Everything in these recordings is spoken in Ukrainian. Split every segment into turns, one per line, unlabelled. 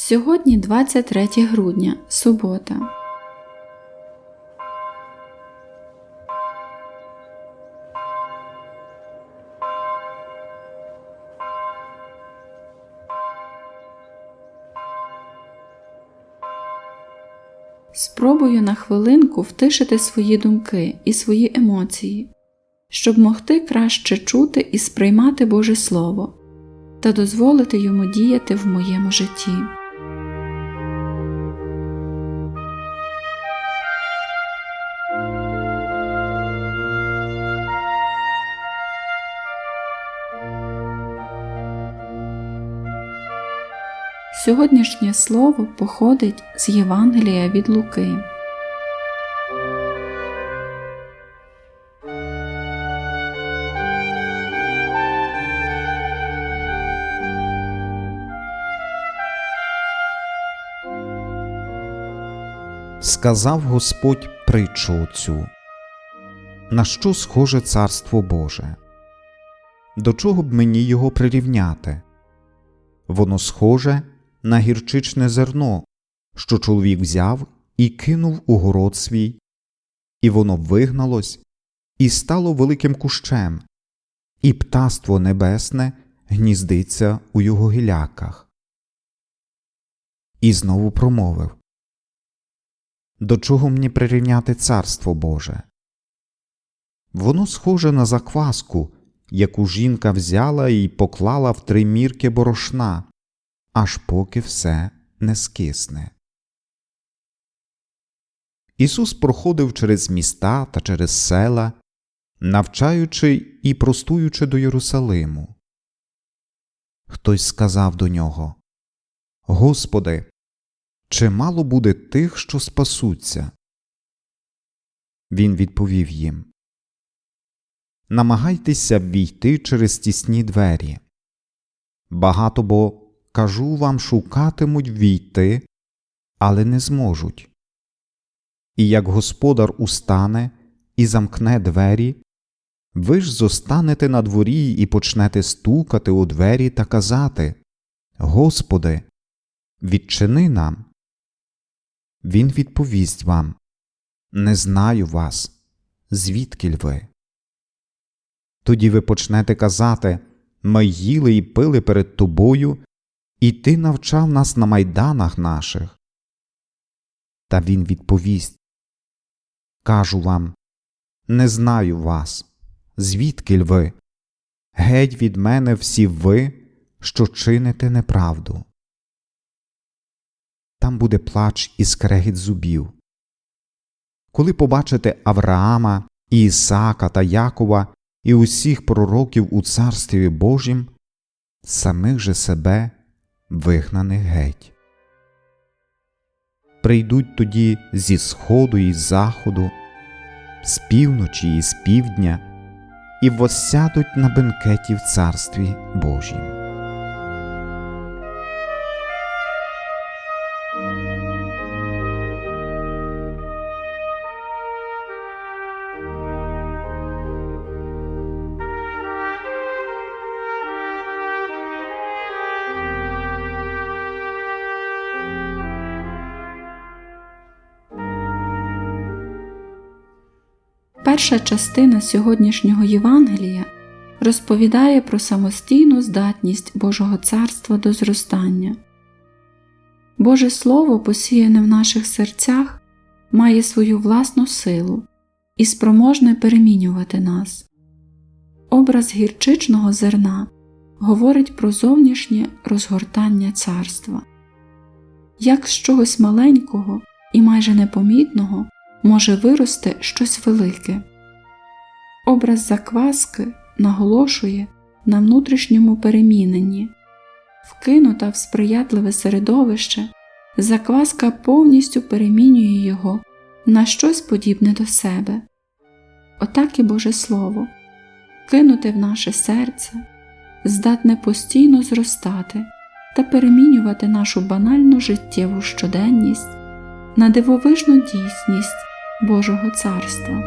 Сьогодні 23 грудня, субота. Спробую на хвилинку втишити свої думки і свої емоції, щоб могти краще чути і сприймати Боже Слово та дозволити йому діяти в моєму житті. Сьогоднішнє слово походить з Євангелія від Луки.
Сказав Господь притчу оцю. На що схоже царство Боже? До чого б мені його прирівняти? Воно схоже на гірчичне зерно, що чоловік взяв і кинув у город свій, і воно вигналось і стало великим кущем, і птаство небесне гніздиться у його гіляках. І знову промовив До чого мені прирівняти царство Боже? Воно схоже на закваску, яку жінка взяла і поклала в три мірки борошна, аж поки все не скисне. Ісус проходив через міста та через села, навчаючи і простуючи до Єрусалиму. Хтось сказав до нього Господи, чи мало буде тих, що спасуться? Він відповів їм Намагайтеся ввійти через тісні двері. Багато бо кажу вам, шукатимуть ввійти, але не зможуть. І як господар устане і замкне двері, ви ж зостанете на дворі і почнете стукати у двері та казати Господи, відчини нам. Він відповість вам Не знаю вас, звідкіль ви. Тоді ви почнете казати Ми їли і пили перед тобою, і ти навчав нас на майданах наших. Та він відповість Кажу вам, не знаю вас, звідкіль ви? Геть від мене всі ви, що чините неправду. Там буде плач і скрегіт зубів. Коли побачите Авраама, і Ісаака та Якова і усіх пророків у Царстві Божім, самих же себе вигнаних геть. Прийдуть тоді зі сходу і з заходу, з півночі і з півдня, і воссядуть на бенкеті в Царстві Божім.
Перша частина сьогоднішнього Євангелія розповідає про самостійну здатність Божого царства до зростання. Боже Слово, посіяне в наших серцях, має свою власну силу і спроможне перемінювати нас. Образ гірчичного зерна говорить про зовнішнє розгортання царства. Як з чогось маленького і майже непомітного може вирости щось велике. Образ закваски наголошує на внутрішньому переміненні, вкинута в сприятливе середовище, закваска повністю перемінює його на щось подібне до себе. Отак і Боже Слово, кинуте в наше серце, здатне постійно зростати та перемінювати нашу банальну життєву щоденність на дивовижну дійсність Божого царства.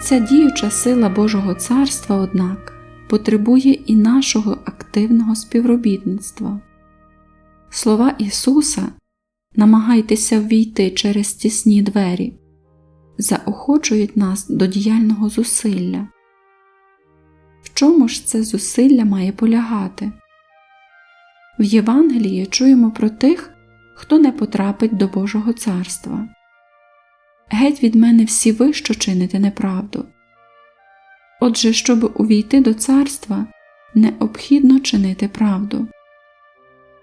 Ця діюча сила Божого царства, однак потребує і нашого активного співробітництва. Слова Ісуса намагайтеся ввійти через тісні двері, заохочують нас до діяльного зусилля. В чому ж це зусилля має полягати? В Євангелії чуємо про тих, хто не потрапить до Божого царства. Геть від мене всі ви, що чините неправду. Отже, щоб увійти до царства, необхідно чинити правду.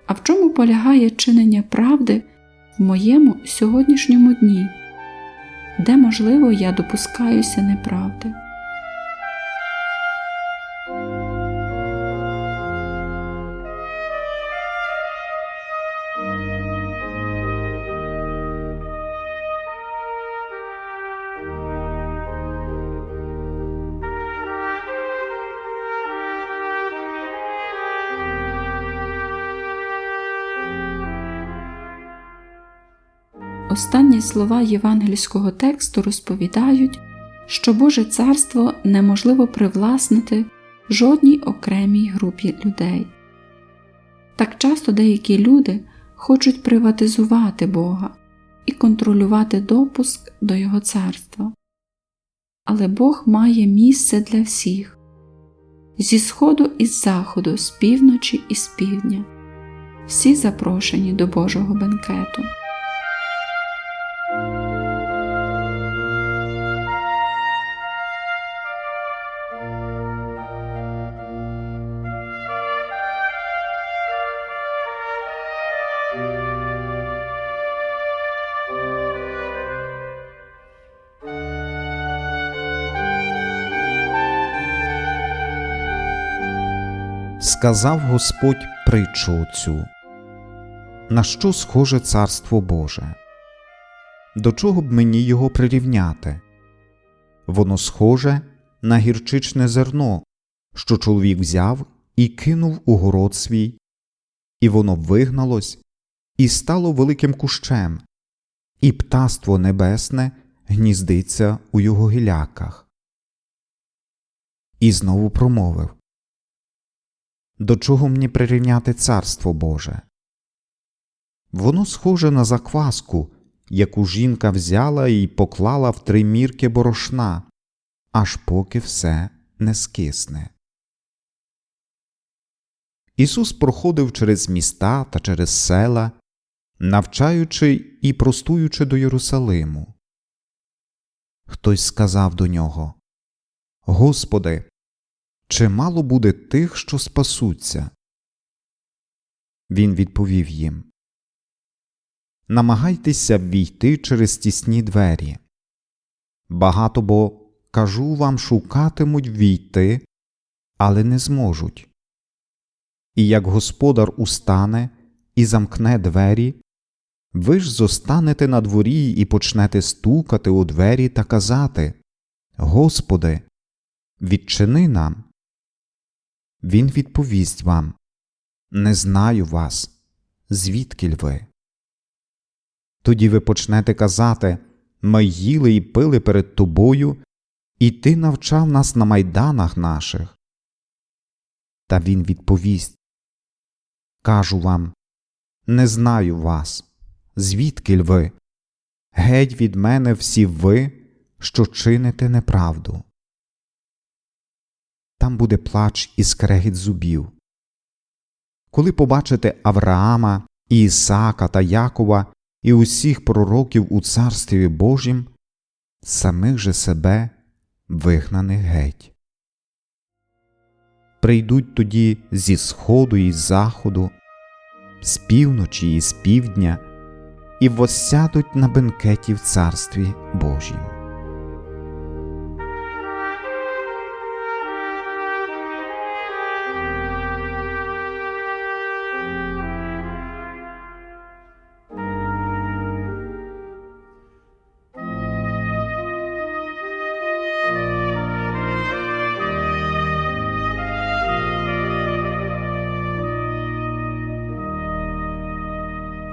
А в чому полягає чинення правди в моєму сьогоднішньому дні, де, можливо, я допускаюся неправди? Останні слова євангельського тексту розповідають, що Боже царство неможливо привласнити жодній окремій групі людей. Так часто деякі люди хочуть приватизувати Бога і контролювати допуск до Його царства. Але Бог має місце для всіх зі сходу і з заходу, з півночі і з півдня. Всі запрошені до Божого бенкету.
Сказав Господь притчу оцю. На що схоже царство Боже? До чого б мені його прирівняти? Воно схоже на гірчичне зерно, що чоловік взяв і кинув у город свій, і воно вигналось і стало великим кущем, і птаство небесне гніздиться у його гіляках. І знову промовив До чого мені прирівняти царство Боже? Воно схоже на закваску, яку жінка взяла і поклала в три мірки борошна, аж поки все не скисне. Ісус проходив через міста та через села, навчаючи і простуючи до Єрусалиму. Хтось сказав до нього Господи, чи мало буде тих, що спасуться? Він відповів їм Намагайтеся ввійти через тісні двері. Багато бо, кажу вам, шукатимуть ввійти, але не зможуть. І як господар устане і замкне двері, ви ж зостанете на дворі і почнете стукати у двері та казати Господи, відчини нам. Він відповість вам Не знаю вас, звідкіль ви. Тоді ви почнете казати Ми їли і пили перед тобою, і ти навчав нас на майданах наших. Та він відповість Кажу вам Не знаю вас, звідкіль ви? Геть від мене всі ви, що чините неправду. Там буде плач і скрегіт зубів. Коли побачите Авраама, і Ісаака та Якова і усіх пророків у Царстві Божім, самих же себе вигнаних геть. Прийдуть тоді зі сходу і з заходу, з півночі і з півдня, і воссядуть на бенкеті в Царстві Божім.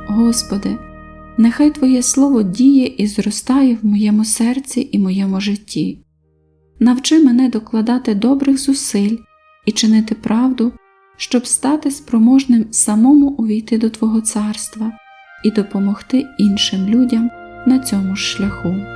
Господи, нехай Твоє Слово діє і зростає в моєму серці і моєму житті. Навчи мене докладати добрих зусиль і чинити правду, щоб стати спроможним самому увійти до Твого царства і допомогти іншим людям на цьому ж шляху.